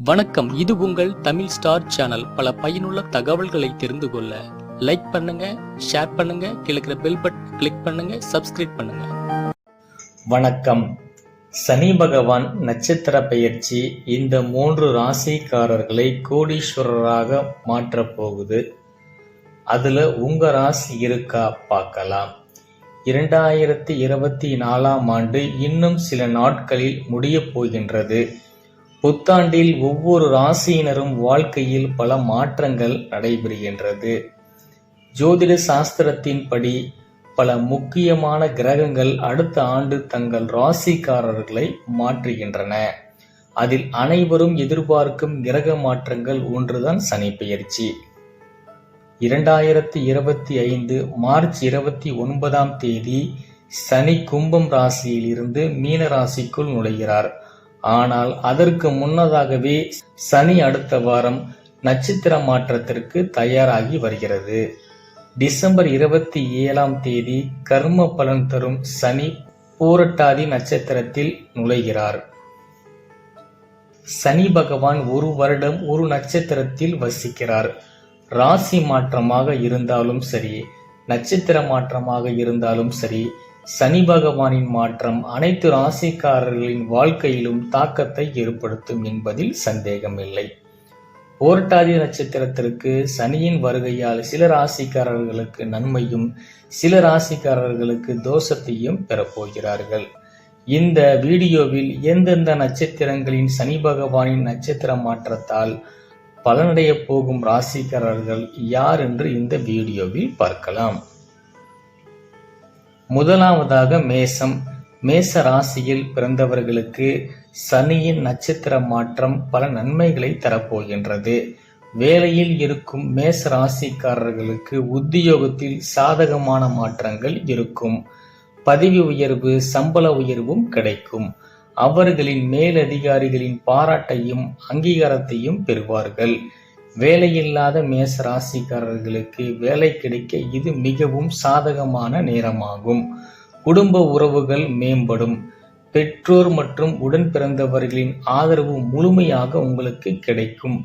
வணக்கம். இது உங்கள் தமிழ் ஸ்டார் சேனல். பல பயனுள்ள தகவல்களை தெரிந்து கொள்ள லைக் பண்ணுங்க ஷேர் பண்ணுங்க கிழக்கிற பெல் பட்டன் கிளிக் பண்ணுங்க சப்ஸ்கிரைப் பண்ணுங்க. வணக்கம். சனி பகவான் நட்சத்திர பெயர்ச்சி இந்த மூன்று ராசிக்காரர்களை கோடீஸ்வரராக மாற்றப் போகுது. அதுல உங்க ராசி இருக்கா பார்க்கலாம். இரண்டாயிரத்தி இருபத்தி நாலாம் ஆண்டு இன்னும் சில நாட்களில் முடிய போகின்றது. புத்தாண்டில் ஒவ்வொரு ராசியினரும் வாழ்க்கையில் பல மாற்றங்கள் நடைபெறுகின்றது. ஜோதிட சாஸ்திரத்தின்படி பல முக்கியமான கிரகங்கள் அடுத்த ஆண்டு தங்கள் ராசிக்காரர்களை மாற்றுகின்றன. அதில் அனைவரும் எதிர்பார்க்கும் கிரக மாற்றங்கள் ஒன்றுதான் சனி பெயர்ச்சி. இரண்டாயிரத்தி இருபத்தி ஐந்து மார்ச் இருபத்தி ஒன்பதாம் தேதி சனி கும்பம் ராசியில் இருந்து மீன ராசிக்குள் நுழைகிறார். ஆனால் அதற்கு முன்னதாகவே சனி அடுத்த வாரம் நட்சத்திர மாற்றத்திற்கு தயாராகி வருகிறது. டிசம்பர் இருபத்தி ஏழாம் தேதி கர்ம பலன் தரும் சனி பூரட்டாதி நட்சத்திரத்தில் நுழைகிறார். சனி பகவான் ஒரு வருடம் ஒரு நட்சத்திரத்தில் வசிக்கிறார். ராசி மாற்றமாக இருந்தாலும் சரி நட்சத்திர மாற்றமாக இருந்தாலும் சரி சனி பகவானின் மாற்றம் அனைத்து ராசிக்காரர்களின் வாழ்க்கையிலும் தாக்கத்தை ஏற்படுத்தும் என்பதில் சந்தேகமில்லை. போர்ட்டாதி நட்சத்திரத்திற்கு சனியின் வருகையால் சில ராசிக்காரர்களுக்கு நன்மையும் சில ராசிக்காரர்களுக்கு தோஷத்தையும் பெறப்போகிறார்கள். இந்த வீடியோவில் எந்தெந்த நட்சத்திரங்களின் சனி பகவானின் நட்சத்திர மாற்றத்தால் பலனடைய போகும் ராசிக்காரர்கள் யார் என்று இந்த வீடியோவில் பார்க்கலாம். முதலாவதாக மேசம். மேச ராசியில் பிறந்தவர்களுக்கு சனியின் நட்சத்திர மாற்றம் பல நன்மைகளை தரப்போகின்றது. வேலையில் இருக்கும் மேச ராசிக்காரர்களுக்கு உத்தியோகத்தில் சாதகமான மாற்றங்கள் இருக்கும். பதவி உயர்வு சம்பள உயர்வும் கிடைக்கும். அவர்களின் மேலதிகாரிகளின் பாராட்டையும் அங்கீகாரத்தையும் பெறுவார்கள். வேலையில்லாத மேச ராசிக்காரர்களுக்கு வேலை கிடைக்க இது மிகவும் சாதகமான நேரமாகும். குடும்ப உறவுகள் மேம்படும். பெற்றோர் மற்றும் உடன் பிறந்தவர்களின் ஆதரவு முழுமையாக உங்களுக்கு கிடைக்கும்.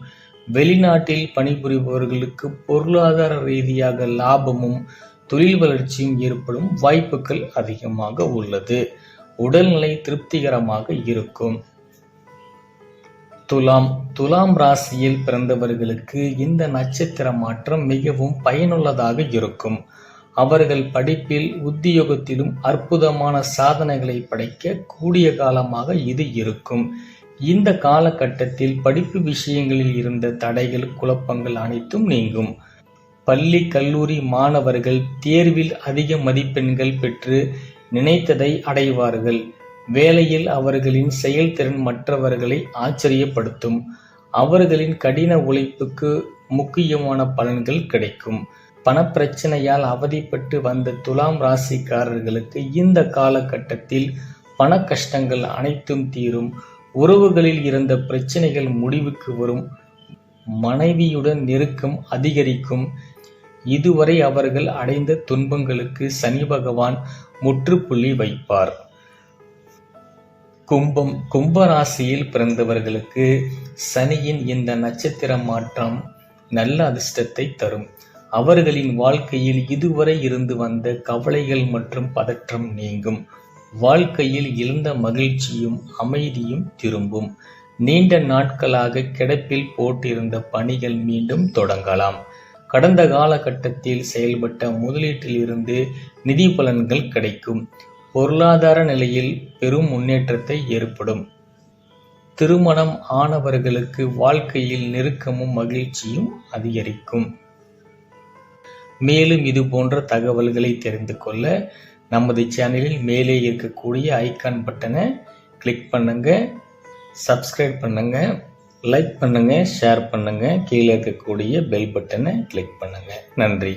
வெளிநாட்டில் பணிபுரிபவர்களுக்கு பொருளாதார ரீதியாக லாபமும் தொழில் வளர்ச்சியும் ஏற்படும் வாய்ப்புகள் அதிகமாக உள்ளது. உடல்நிலை திருப்திகரமாக இருக்கும். துலாம் துலாம் ராசியில் பிறந்தவர்களுக்கு இந்த நட்சத்திர மாற்றம் மிகவும் பயனுள்ளதாக இருக்கும். அவர்கள் படிப்பில் உத்தியோகத்திலும் அற்புதமான சாதனைகளை படைக்க கூடிய காலமாக இது இருக்கும். இந்த காலகட்டத்தில் படிப்பு விஷயங்களில் இருந்த தடைகள் குழப்பங்கள் அனைத்தும் நீங்கும். பள்ளி கல்லூரி மாணவர்கள் தேர்வில் அதிக மதிப்பெண்கள் பெற்று நினைத்ததை அடைவார்கள். வேலையில் அவர்களின் செயல்திறன் மற்றவர்களை ஆச்சரியப்படுத்தும். அவர்களின் கடின உழைப்புக்கு முக்கியமான பலன்கள் கிடைக்கும். பணப்பிரச்சனையால் அவதிப்பட்டு வந்த துலாம் ராசிக்காரர்களுக்கு இந்த காலகட்டத்தில் பண கஷ்டங்கள் அனைத்தும் தீரும். உறவுகளில் இருந்த பிரச்சனைகள் முடிவுக்கு வரும். மனைவியுடன் நெருக்கம் அதிகரிக்கும். இதுவரை அவர்கள் அடைந்த துன்பங்களுக்கு சனி பகவான் முற்றுப்புள்ளி வைப்பார். கும்பம் கும்பராசியில் பிறந்தவர்களுக்கு சனியின் இந்த நட்சத்திர மாற்றம் நல்ல அதிர்ஷ்டத்தை தரும். அவர்களின் வாழ்க்கையில் இதுவரை இருந்து வந்த கவலைகள் மற்றும் பதற்றம் நீங்கும். வாழ்க்கையில் இழந்த மகிழ்ச்சியும் அமைதியும் திரும்பும். நீண்ட நாட்களாக கிடப்பில் போட்டிருந்த பணிகள் மீண்டும் தொடங்கலாம். கடந்த காலகட்டத்தில் செயல்பட்ட முதலீட்டிலிருந்து நிதி பலன்கள் கிடைக்கும். பொருளாதார நிலையில் பெரும் முன்னேற்றத்தை ஏற்படும். திருமணம் ஆனவர்களுக்கு வாழ்க்கையில் நெருக்கமும் மகிழ்ச்சியும் அதிகரிக்கும். மேலும் இது போன்ற தகவல்களை தெரிந்து கொள்ள நமது சேனலில் மேலே இருக்கக்கூடிய ஐக்கான் பட்டனை கிளிக் பண்ணுங்க சப்ஸ்கிரைப் பண்ணுங்க லைக் பண்ணுங்க ஷேர் பண்ணுங்க கீழே இருக்கக்கூடிய பெல் பட்டனை கிளிக் பண்ணுங்க. நன்றி.